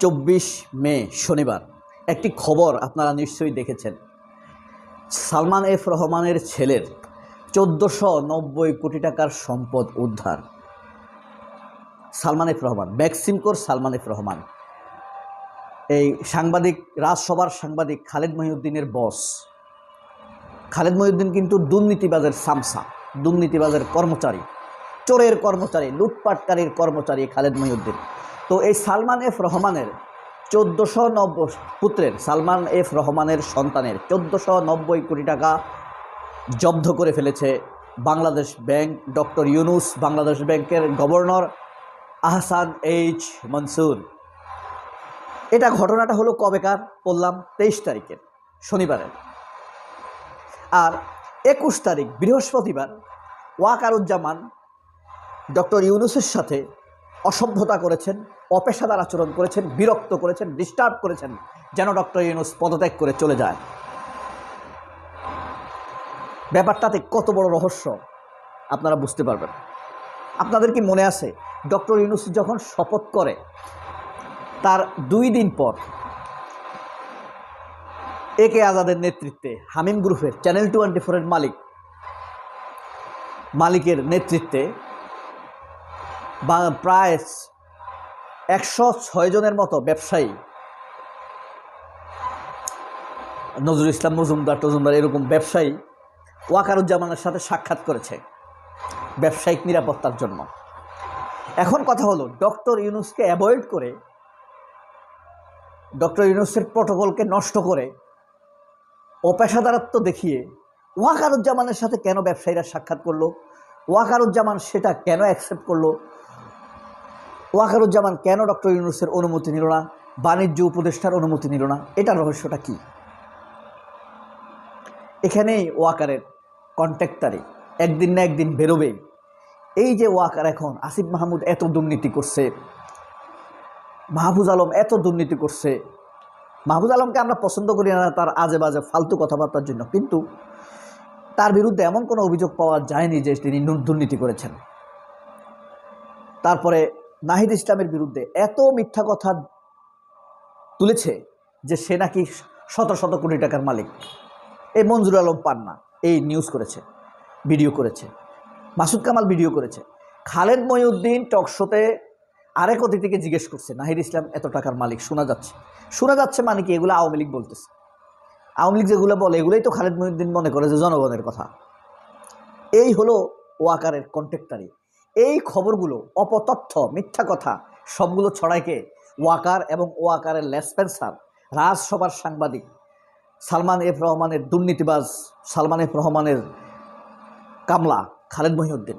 চব্বিশ মে, শনিবার। একটি খবর আপনারা নিশ্চয়ই দেখেছেন। সালমান এফ রহমানের ছেলের চোদ্দোশো নব্বই কোটি টাকার সম্পদ উদ্ধার। সালমান এফ রহমান ব্যাকসিমকোর সালমান এফ রহমান। এই সাংবাদিক, রাজসভার সাংবাদিক খালেদ মহিউদ্দিনের বস। খালেদ মহিউদ্দিন কিন্তু দুর্নীতিবাজের সামসা, দুর্নীতিবাজের কর্মচারী। চোরের কর্মচারী, লুটপাটকারীর কর্মচারী খালেদ মহিউদ্দিন। তো এই সালমান এফ রহমানের চোদ্দোশো নব্বই পুত্রের, সালমান এফ রহমানের সন্তানের চোদ্দোশো নব্বই কোটি টাকা জব্দ করে ফেলেছে বাংলাদেশ ব্যাংক ডক্টর ইউনুস, বাংলাদেশ ব্যাংকের গভর্নর আহসান এইচ মনসুর। এটা ঘটনাটা হলো কবেকার? বললাম তেইশ তারিখের শনিবারের আর একুশ তারিখ বৃহস্পতিবার ওয়াকারুজ্জামান ডক্টর ইউনুসের সাথে অসভ্যতা করেছেন, অপেশাদার আচরণ করেছেন, বিরক্ত করেছেন ডিস্টার্ব করেছেন, যেন ডক্টর ইউনুস পদত্যাগ করে চলে যায়। ব্যাপারটাতে কত বড় রহস্য, আপনারা বুঝতে পারবেন। আপনাদের কি মনে আছে, ডক্টর ইউনুস যখন শপথ করে, তার দুই দিন পর এ কে আজাদের নেতৃত্বে, হামিম গ্রুপের চ্যানেল টোয়েন্টি ফোরের মালিক, মালিকের নেতৃত্বে বা প্রায় একশো ছয় জনের মতো ব্যবসায়ী। নজরুল ইসলাম মজুমদার টজুমদার এরকম ব্যবসায়ী ওয়াকারুজ্জামানের সাথে সাক্ষাৎ করেছে ব্যবসায়িক নিরাপত্তার জন্য। এখন কথা হলো, ডক্টর ইউনুসকে অ্যাভয়েড করে, ডক্টর ইউনুসের প্রোটোকলকে নষ্ট করে অপেশাদারত্ব দেখিয়ে ওয়াকারুজ্জামানের সাথে কেন ব্যবসায়ীরা সাক্ষাৎ করল? ওয়াকারুজ্জামান সেটা কেন অ্যাকসেপ্ট করল? ওয়াকারুজ্জামান কেন ডক্টর ইউনুসের অনুমতি নিল না? বাণিজ্য উপদেষ্টার অনুমতি নিল না? এটার রহস্যটা কি? এখানেই ওয়াকারের কন্ট্যাক্টারে একদিন না একদিন বেরোবে। এই যে ওয়াকার এখন, আসিফ মাহমুদ এত দুর্নীতি করছে, মাহফুজ আলম এত দুর্নীতি করছে। মাহফুজ আলমকে আমরা পছন্দ করি না, তার আজে বাজে ফালতু কথাবার্তার জন্য। কিন্তু তার বিরুদ্ধে এমন কোনো অভিযোগ পাওয়া যায়নি যে তিনি দুর্নীতি করেছেন। তারপরে নাহিদ ইসলামের বিরুদ্ধে এত মিথ্যা কথা তুলেছে যে সে নাকি শত শত কোটি টাকার মালিক। এই মঞ্জুর আলম পান্না এই নিউজ করেছে ভিডিও করেছে, মাসুদ কামাল ভিডিও করেছে। খালেদ মহিউদ্দিন টকশোতে আরেক অতিথিকে জিজ্ঞেস করছে নাহির ইসলাম, এত টাকার মালিক, শোনা যাচ্ছে। শোনা যাচ্ছে মানে কি? এগুলো আওয়ামী লীগ বলতেছে। আওয়ামী লীগ যেগুলো বলে, এগুলোই তো খালেদ মহিউদ্দিন মনে করে যে জনগণের কথা। এই হলো ওয়াকারের কন্ট্যাক্টারি এই খবরগুলো, অপতথ্য, মিথ্যা কথা, সবগুলো ছড়াইকে ওয়াকার এবং ওয়াকারের লেসপেন্সার রাজসভার সাংবাদিক, সালমান এফ রহমানের দুর্নীতিবাজ, সালমান এফ রহমানের কামলা, খালেদ মহিউদ্দিন।